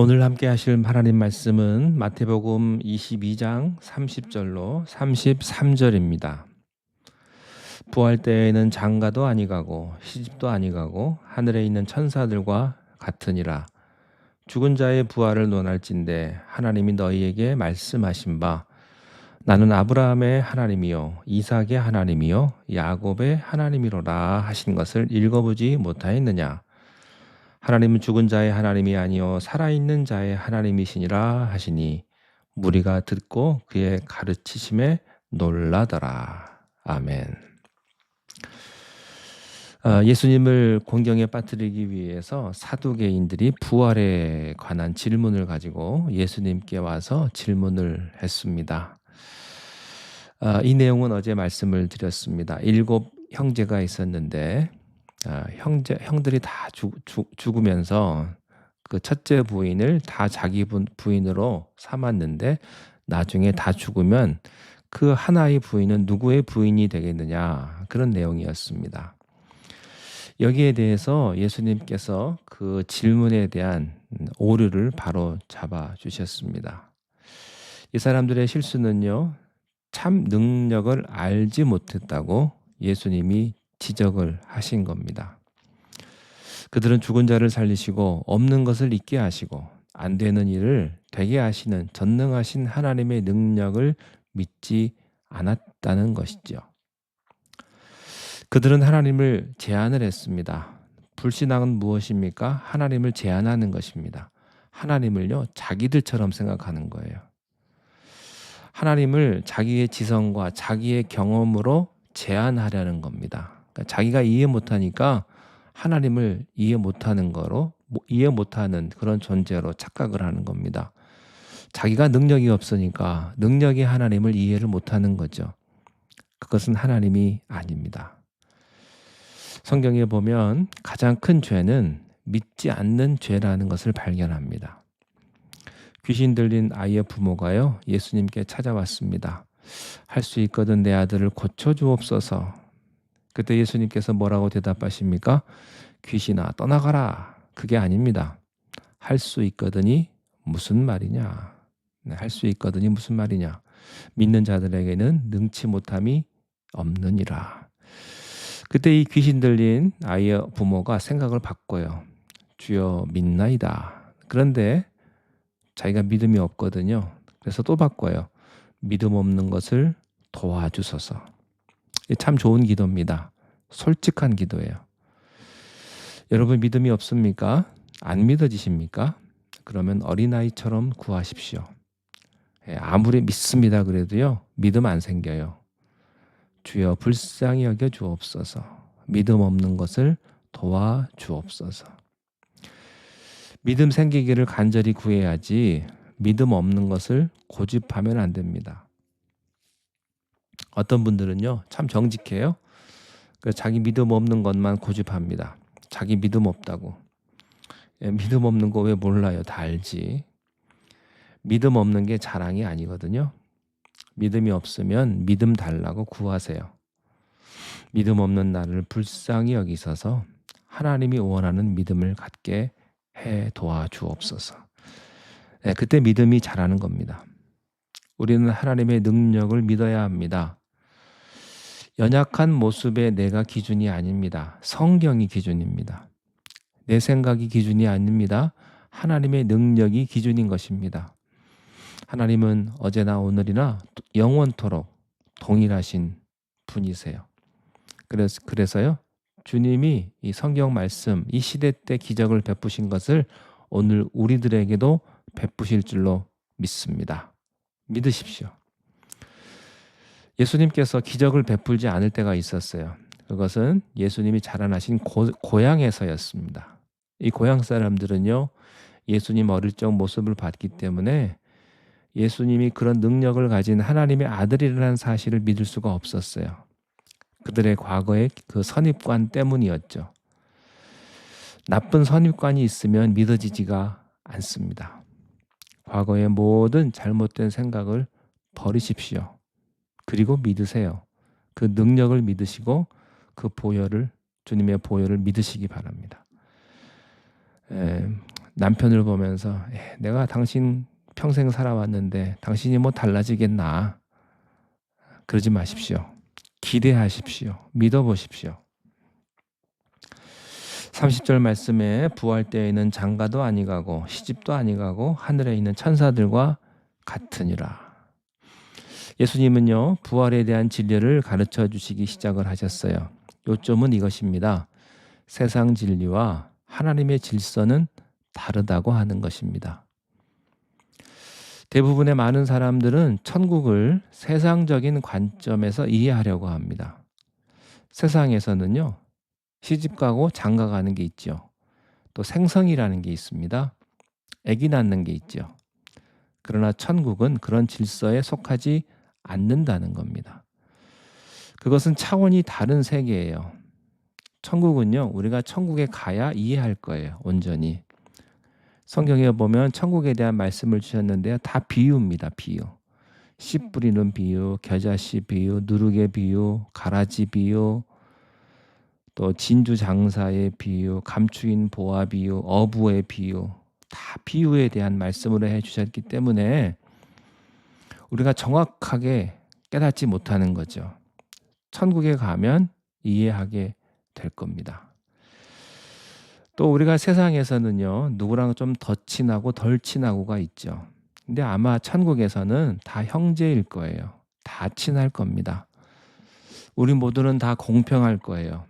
오늘 함께 하실 하나님 말씀은 마태복음 22장 30절로 33절입니다. 부활 때에는 장가도 아니 가고 시집도 아니 가고 하늘에 있는 천사들과 같으니라. 죽은 자의 부활을 논할진대 하나님이 너희에게 말씀하신 바 나는 아브라함의 하나님이요 이삭의 하나님이요 야곱의 하나님이로라 하신 것을 읽어보지 못하였느냐 하나님은 죽은 자의 하나님이 아니요 살아있는 자의 하나님이시니라 하시니 무리가 듣고 그의 가르치심에 놀라더라. 아멘. 아, 예수님을 공경에 빠뜨리기 위해서 사두개인들이 부활에 관한 질문을 가지고 예수님께 와서 질문을 했습니다. 아, 이 내용은 어제 말씀을 드렸습니다. 일곱 형제가 있었는데 아, 형제 형들이 다 죽, 죽, 죽으면서 그 첫째 부인을 다 자기 부인으로 삼았는데 나중에 다 죽으면 그 하나의 부인은 누구의 부인이 되겠느냐 그런 내용이었습니다. 여기에 대해서 예수님께서 그 질문에 대한 오류를 바로 잡아 주셨습니다. 이 사람들의 실수는요, 참 능력을 알지 못했다고 예수님이 지적을 하신 겁니다. 그들은 죽은 자를 살리시고 없는 것을 있게 하시고 안 되는 일을 되게 하시는 전능하신 하나님의 능력을 믿지 않았다는 것이죠. 그들은 하나님을 제안을 했습니다. 불신앙은 무엇입니까? 하나님을 제안하는 것입니다. 하나님을요, 자기들처럼 생각하는 거예요. 하나님을 자기의 지성과 자기의 경험으로 제안하려는 겁니다. 그러니까 자기가 이해 못하니까 하나님을 이해 못하는 거로 뭐 이해 못하는 그런 존재로 착각을 하는 겁니다. 자기가 능력이 없으니까 능력이 하나님을 이해를 못하는 거죠. 그것은 하나님이 아닙니다. 성경에 보면 가장 큰 죄는 믿지 않는 죄라는 것을 발견합니다. 귀신 들린 아이의 부모가요, 예수님께 찾아왔습니다. 할 수 있거든 내 아들을 고쳐주옵소서. 그때 예수님께서 뭐라고 대답하십니까? 귀신아 떠나가라. 그게 아닙니다. 할 수 있거든이 무슨 말이냐? 네, 할수 있거든이 무슨 말이냐? 믿는 자들에게는 능치 못함이 없느니라. 그때 이 귀신 들린 아이의 부모가 생각을 바꿔요. 주여 믿나이다. 그런데 자기가 믿음이 없거든요. 그래서 또 바꿔요. 믿음 없는 것을 도와주소서. 참 좋은 기도입니다. 솔직한 기도예요. 여러분 믿음이 없습니까? 안 믿어지십니까? 그러면 어린아이처럼 구하십시오. 예, 아무리 믿습니다 그래도요, 믿음 안 생겨요. 주여 불쌍히 여겨 주옵소서. 믿음 없는 것을 도와 주옵소서. 믿음 생기기를 간절히 구해야지 믿음 없는 것을 고집하면 안 됩니다. 어떤 분들은요, 참 정직해요. 자기 믿음 없는 것만 고집합니다. 자기 믿음 없다고. 예, 믿음 없는 거 왜 몰라요? 다 알지. 믿음 없는 게 자랑이 아니거든요. 믿음이 없으면 믿음 달라고 구하세요. 믿음 없는 나를 불쌍히 여기셔서 하나님이 원하는 믿음을 갖게 해 도와주옵소서. 네, 그때 믿음이 자라는 겁니다. 우리는 하나님의 능력을 믿어야 합니다. 연약한 모습의 내가 기준이 아닙니다. 성경이 기준입니다. 내 생각이 기준이 아닙니다. 하나님의 능력이 기준인 것입니다. 하나님은 어제나 오늘이나 영원토록 동일하신 분이세요. 그래서, 그래서요, 주님이 이 성경 말씀, 이 시대 때 기적을 베푸신 것을 오늘 우리들에게도 베푸실 줄로 믿습니다. 믿으십시오. 예수님께서 기적을 베풀지 않을 때가 있었어요. 그것은 예수님이 자라나신 고, 고향에서였습니다. 이 고향 사람들은요, 예수님 어릴 적 모습을 봤기 때문에 예수님이 그런 능력을 가진 하나님의 아들이라는 사실을 믿을 수가 없었어요. 그들의 과거의 그 선입관 때문이었죠. 나쁜 선입관이 있으면 믿어지지가 않습니다. 과거의 모든 잘못된 생각을 버리십시오. 그리고 믿으세요. 그 능력을 믿으시고 그 보혈을 주님의 보혈을 믿으시기 바랍니다. 에, 남편을 보면서 에, 내가 당신 평생 살아왔는데 당신이 뭐 달라지겠나? 그러지 마십시오. 기대하십시오. 믿어보십시오. 30절 말씀에 부활 때에 는 장가도 아니가고 시집도 아니가고 하늘에 있는 천사들과 같으니라. 예수님은요, 부활에 대한 진리를 가르쳐 주시기 시작을 하셨어요. 요점은 이것입니다. 세상 진리와 하나님의 질서는 다르다고 하는 것입니다. 대부분의 많은 사람들은 천국을 세상적인 관점에서 이해하려고 합니다. 세상에서는요, 시집 가고 장가 가는 게 있죠. 또 생성이라는 게 있습니다. 아기 낳는 게 있죠. 그러나 천국은 그런 질서에 속하지 않는다는 겁니다. 그것은 차원이 다른 세계예요. 천국은요, 우리가 천국에 가야 이해할 거예요, 온전히. 성경에 보면 천국에 대한 말씀을 주셨는데요. 다 비유입니다. 비유. 씨 뿌리는 비유, 겨자씨 비유, 누룩의 비유, 가라지 비유, 또 진주 장사의 비유, 감추인 보아 비유, 어부의 비유, 다 비유에 대한 말씀으로 해 주셨기 때문에 우리가 정확하게 깨닫지 못하는 거죠. 천국에 가면 이해하게 될 겁니다. 또 우리가 세상에서는요, 누구랑 좀 더 친하고 덜 친하고가 있죠. 근데 아마 천국에서는 다 형제일 거예요. 다 친할 겁니다. 우리 모두는 다 공평할 거예요.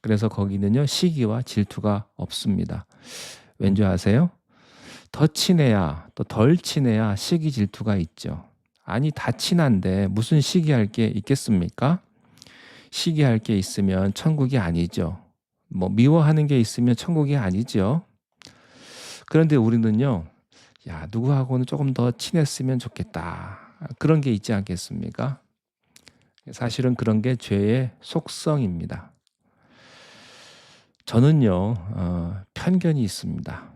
그래서 거기는요, 시기와 질투가 없습니다. 왠지 아세요? 더 친해야, 또 덜 친해야 시기 질투가 있죠. 아니, 다 친한데 무슨 시기할 게 있겠습니까? 시기할 게 있으면 천국이 아니죠. 뭐 미워하는 게 있으면 천국이 아니죠. 그런데 우리는요, 야, 누구하고는 조금 더 친했으면 좋겠다. 그런 게 있지 않겠습니까? 사실은 그런 게 죄의 속성입니다. 저는요, 어, 편견이 있습니다.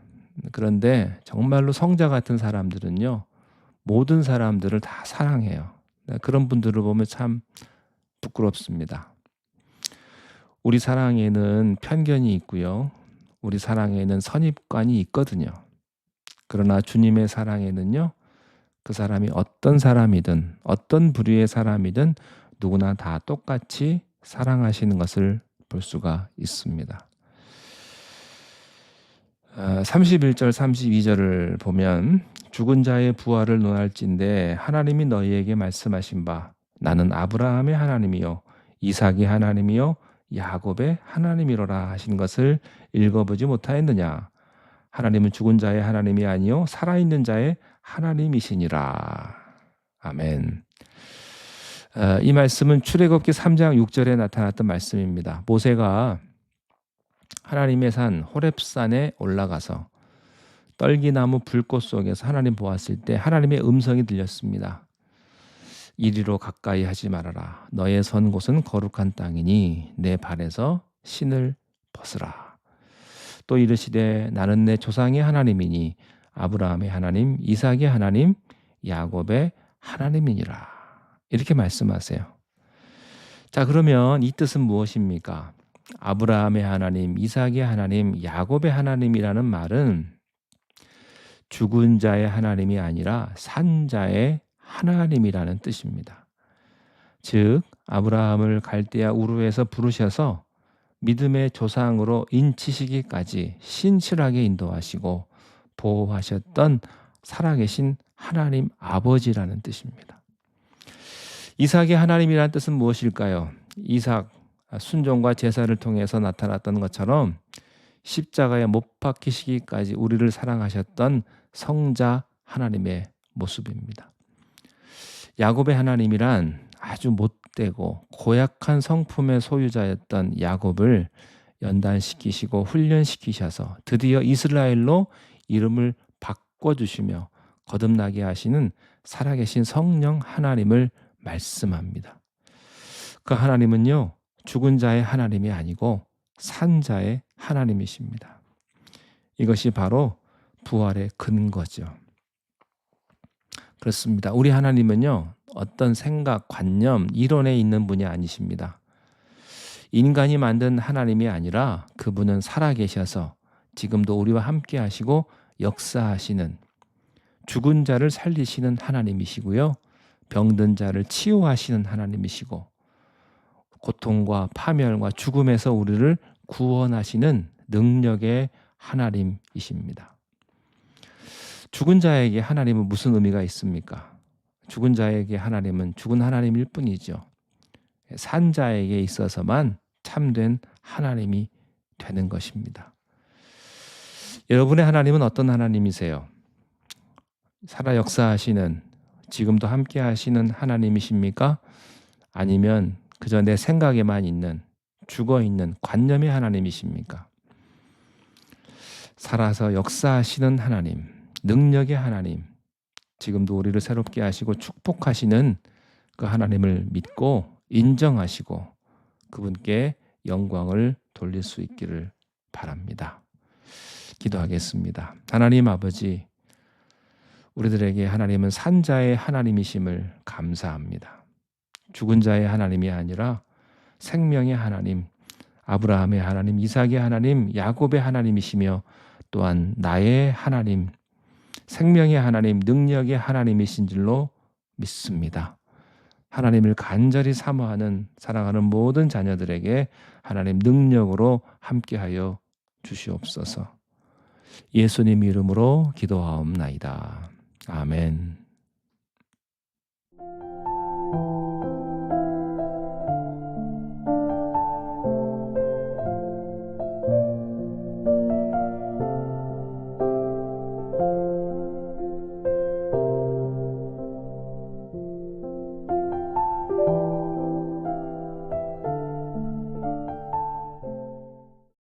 그런데 정말로 성자 같은 사람들은요, 모든 사람들을 다 사랑해요. 그런 분들을 보면 참 부끄럽습니다. 우리 사랑에는 편견이 있고요. 우리 사랑에는 선입관이 있거든요. 그러나 주님의 사랑에는요. 그 사람이 어떤 사람이든 어떤 부류의 사람이든 누구나 다 똑같이 사랑하시는 것을 볼 수가 있습니다. 31절 아, 32절을 보면 죽은 자의 부활을 논할진대 하나님이 너희에게 말씀하신 바 나는 아브라함의 하나님이요 이삭의 하나님이요 야곱의 하나님이로라 하신 것을 읽어보지 못하였느냐? 하나님은 죽은 자의 하나님이 아니요 살아있는 자의 하나님이시니라. 아멘. 어, 이 말씀은 출애굽기 3장 6절에 나타났던 말씀입니다. 모세가 하나님의 산 호렙산에 올라가서 떨기나무 불꽃 속에서 하나님 보았을 때 하나님의 음성이 들렸습니다. 이리로 가까이 하지 말아라. 너의 선 곳은 거룩한 땅이니 내 발에서 신을 벗으라. 또 이르시되 나는 내 조상의 하나님이니 아브라함의 하나님, 이삭의 하나님, 야곱의 하나님이니라. 이렇게 말씀하세요. 자, 그러면 이 뜻은 무엇입니까? 아브라함의 하나님, 이삭의 하나님, 야곱의 하나님이라는 말은 죽은 자의 하나님이 아니라 산 자의 하나님이라는 뜻입니다. 즉 아브라함을 갈대아 우르에서 부르셔서 믿음의 조상으로 인치시기까지 신실하게 인도하시고 보호하셨던 살아계신 하나님 아버지라는 뜻입니다. 이삭의 하나님이라는 뜻은 무엇일까요? 이삭 순종과 제사를 통해서 나타났던 것처럼 십자가에 못 박히시기까지 우리를 사랑하셨던 성자 하나님의 모습입니다. 야곱의 하나님이란 아주 못되고 고약한 성품의 소유자였던 야곱을 연단시키시고 훈련시키셔서 드디어 이스라엘로 이름을 바꿔주시며 거듭나게 하시는 살아계신 성령 하나님을 말씀합니다. 그 하나님은요, 죽은 자의 하나님이 아니고 산 자의 하나님이십니다. 이것이 바로 부활의 근거죠. 그렇습니다. 우리 하나님은요, 어떤 생각, 관념, 이론에 있는 분이 아니십니다. 인간이 만든 하나님이 아니라 그분은 살아계셔서 지금도 우리와 함께 하시고 역사하시는 죽은 자를 살리시는 하나님이시고요. 병든 자를 치유하시는 하나님이시고 고통과 파멸과 죽음에서 우리를 구원하시는 능력의 하나님이십니다. 죽은 자에게 하나님은 무슨 의미가 있습니까? 죽은 자에게 하나님은 죽은 하나님일 뿐이죠. 산 자에게 있어서만 참된 하나님이 되는 것입니다. 여러분의 하나님은 어떤 하나님이세요? 살아 역사하시는 지금도 함께 하시는 하나님이십니까? 아니면 그저 내 생각에만 있는 죽어 있는 관념의 하나님이십니까? 살아서 역사하시는 하나님, 능력의 하나님, 지금도 우리를 새롭게 하시고 축복하시는 그 하나님을 믿고 인정하시고 그분께 영광을 돌릴 수 있기를 바랍니다. 기도하겠습니다. 하나님 아버지, 우리들에게 하나님은 산자의 하나님이심을 감사합니다. 죽은 자의 하나님이 아니라 생명의 하나님, 아브라함의 하나님, 이삭의 하나님, 야곱의 하나님이시며 또한 나의 하나님, 생명의 하나님, 능력의 하나님이신 줄로 믿습니다. 하나님을 간절히 사모하는 사랑하는 모든 자녀들에게 하나님 능력으로 함께하여 주시옵소서. 예수님 이름으로 기도하옵나이다. 아멘.